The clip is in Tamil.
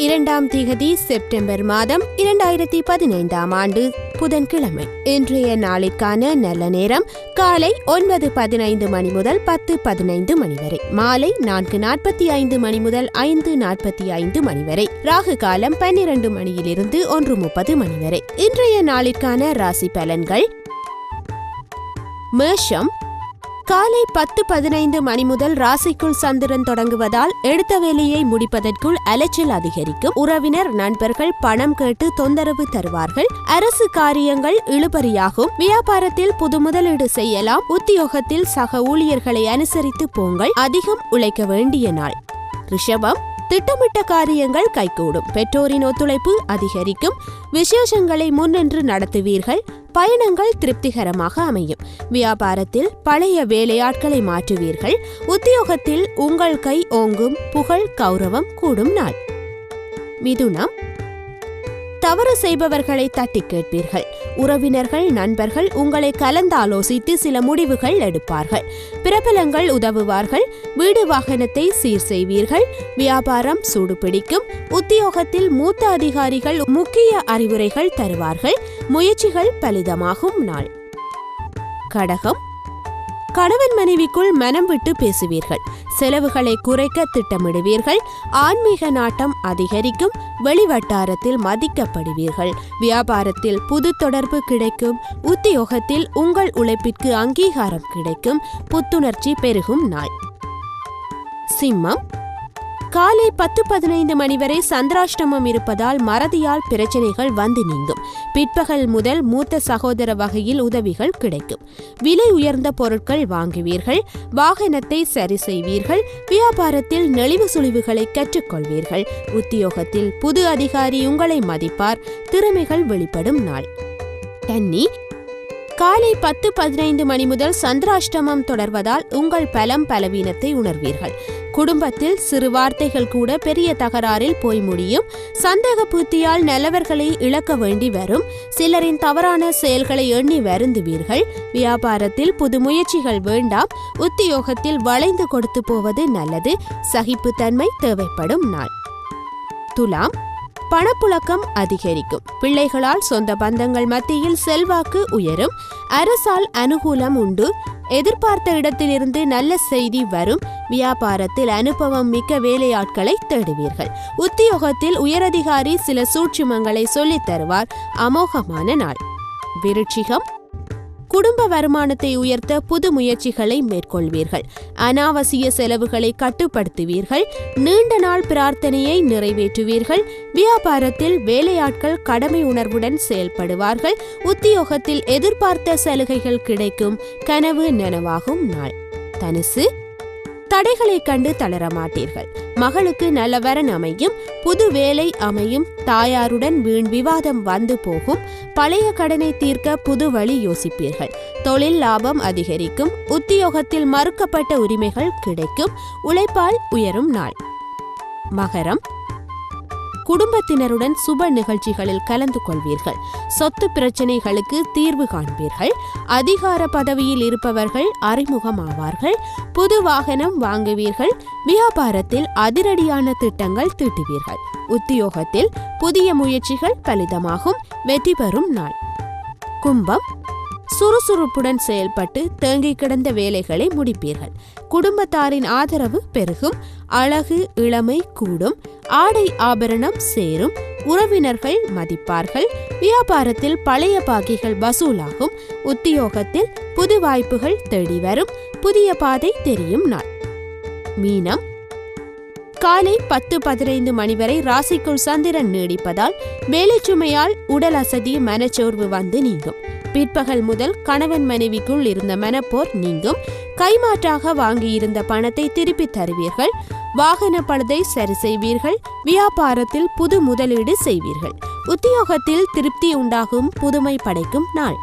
இரண்டாம் திகதி செப்டம்பர் மாதம் இரண்டாயிரத்தி பதினைந்தாம் ஆண்டு புதன்கிழமை. இன்றைய நாளிற்கான நல்ல நேரம் காலை ஒன்பது பதினைந்து மணி முதல் பத்து பதினைந்து மணி வரை. மாலை நான்கு நாற்பத்தி ஐந்து மணி முதல் ஐந்து நாற்பத்தி ஐந்து மணி வரை. ராகு காலம் பன்னிரண்டு மணியிலிருந்து ஒன்று முப்பது மணி வரை. இன்றைய நாளிற்கான ராசி பலன்கள் மேஷம் காலை பத்து பதினைந்து மணி முதல் ராசிக்குள் சந்திரன் தொடங்குவதால் எடுத்த வேலையை முடிப்பதற்குள் அலைச்சல் அதிகரிக்கும். உறவினர் நண்பர்கள் பணம் கேட்டு தொந்தரவு தருவார்கள். அரசு காரியங்கள் இழுபறியாகும். வியாபாரத்தில் புது முதலீடு செய்யலாம். உத்தியோகத்தில் சக ஊழியர்களை அனுசரித்து போங்கள். அதிகம் உழைக்க வேண்டிய நாள். ரிஷபம் திட்டமிட்ட காரியங்கள் கைகூடும். பெற்றோரின் ஒத்துழைப்பு அதிகரிக்கும். விசேஷங்களை முன்னின்று நடத்துவீர்கள். பயணங்கள் திருப்திகரமாக அமையும். வியாபாரத்தில் பழைய வேலையாட்களை மாற்றுவீர்கள். உத்தியோகத்தில் உங்கள் கை ஓங்கும். புகழ் கௌரவம் கூடும் நாள். மிதுனம். தவறு செய்பவர்களை தட்டி கேட்பீர்கள். உறவினர்கள் நண்பர்கள் உங்களை கலந்தாலோசித்து சில முடிவுகள் எடுப்பார்கள். பிரபலங்கள் உதவுவார்கள். வீடு வாகனத்தை சீர் செய்வீர்கள். வியாபாரம் சூடுபிடிக்கும். உத்தியோகத்தில் மூத்த அதிகாரிகள் முக்கிய அறிவுரைகள் தருவார்கள். முயற்சிகள் பலிதமாகும் நாள். கடகம் கணவன் மனைவிக்குள் மனம் விட்டு பேசுவீர்கள். செலவுகளை குறைக்க திட்டமிடுவீர்கள். ஆன்மீக நாட்டம் அதிகரிக்கும். வெளிவட்டாரத்தில் மதிக்கப்படுவீர்கள். வியாபாரத்தில் புது தொடர்பு கிடைக்கும். உத்தியோகத்தில் உங்கள் உழைப்பிற்கு அங்கீகாரம் கிடைக்கும். புத்துணர்ச்சி பெருகும் நாள். சிம்மம். காலை பத்து பதினைந்து மணி வரை சந்திராஷ்டமம் இருப்பதால் மறதியால் பிரச்சனைகள் வந்து நீங்கும். பிற்பகல் முதல் மூத்த சகோதர வகையில் உதவிகள் கிடைக்கும். விலை உயர்ந்த பொருட்கள் வாங்குவீர்கள். வாகனத்தை சரி செய்வீர்கள். வியாபாரத்தில் நெளிவு சுழிவுகளை கற்றுக்கொள்வீர்கள். உத்தியோகத்தில் புது அதிகாரி உங்களை மதிப்பார். திறமைகள் வெளிப்படும் நாள். கன்னி காலை பத்து பதினைந்து மணி முதல் சந்திராஷ்டமம் தொடர்வதால் உங்கள் பலம் பலவீனத்தை உணர்வீர்கள். குடும்பத்தில் சிறு வார்த்தைகள் கூட பெரிய தகராறில் போய் முடியும். சந்தேக புத்தியால் நல்லவர்களை இழக்க வேண்டி வரும். சிலரின் தவறான செயல்களை எண்ணி வருந்துவீர்கள். வியாபாரத்தில் புது முயற்சிகள் வேண்டாம். உத்தியோகத்தில் வளைந்து கொடுத்து போவது நல்லது. சகிப்புத்தன்மை தேவைப்படும் நாள். துலாம் பணப்புழக்கம் அதிகரிக்கும். பிள்ளைகளால் சொந்த பந்தங்கள் மத்தியில் செல்வாக்கு உயரும். அரசால் அனுகூலம் உண்டு. எதிர்பார்த்த இடத்திலிருந்து நல்ல செய்தி வரும். வியாபாரத்தில் அனுபவம் மிக்க வேலையாட்களை தேடுவீர்கள். உத்தியோகத்தில் உயரதிகாரி சில சூட்சுமங்களை சொல்லித் தருவார். அமோகமான நாள். விருட்சிகம் குடும்ப வருமானத்தை உயர்த்த புது முயற்சிகளை மேற்கொள்வீர்கள். அனாவசிய செலவுகளை கட்டுப்படுத்துவீர்கள். நீண்ட நாள் பிரார்த்தனையை நிறைவேற்றுவீர்கள். வியாபாரத்தில் வேலையாட்கள் கடமை உணர்வுடன் செயல்படுவார்கள். உத்தியோகத்தில் எதிர்பார்த்த சலுகைகள் கிடைக்கும். கனவு நனவாகும் நாள். தனுசு தடைகளை கண்டு தளர மாட்டீர்கள் மகளுக்கு நல்லவரன் அமையும் புது வேலை அமையும் தாயாருடன் வீண் விவாதம் வந்து போகும் பழைய கடனை தீர்க்க புது வழி யோசிப்பீர்கள். தொழில் லாபம் அதிகரிக்கும் உத்தியோகத்தில் மறுக்கப்பட்ட உரிமைகள் கிடைக்கும் உழைப்பால் உயரும் நாள். மகரம் குடும்பத்தினருடன் சுப நிகழ்ச்சிகளில் கலந்து கொள்வீர்கள். சொத்து பிரச்சினைகளுக்கு தீர்வு காண்பீர்கள். அதிகார பதவியில் இருப்பவர்கள் அறிமுகமாவார்கள். புது வாகனம் வாங்குவீர்கள். வியாபாரத்தில் அதிரடியான திட்டங்கள் தீட்டுவீர்கள். உத்தியோகத்தில் புதிய முயற்சிகள் பலிதமாகும். வெற்றி பெறும் நாள். கும்பம் சுறுசுறுப்புடன் செயல்பட்டு தேங்கி கிடந்த வேலைகளை முடிப்பீர்கள். குடும்பத்தாரின் ஆதரவு பெருகும். அழகு இளமை கூடும். ஆடை ஆபரணம் சேரும். உறவினர்கள் மதிப்பார்கள். வியாபாரத்தில் பழைய பாக்கிகள் வசூலாகும். உத்தியோகத்தில் புது வாய்ப்புகள் தேடி வரும். புதிய பாதை தெரியும் நாள். மீனம் காலை பத்து பதினைந்து மணி வரை ராசிக்குள் சந்திரன் நீடிப்பதால் வேலைச்சுமையால் உடல் அசதி மனச்சோர்வு வந்து நீங்கும். பிற்பகல் முதல் கணவன் மனைவிக்குள் இருந்த மனப்போர் நீங்கும். கைமாற்றாக வாங்கியிருந்த பணத்தை திருப்பி தருவீர்கள். வாகன பழுதை சரி செய்வீர்கள். வியாபாரத்தில் புது முதலீடு செய்வீர்கள். உத்தியோகத்தில் திருப்தி உண்டாகும் புதுமை படைக்கும் நாள்.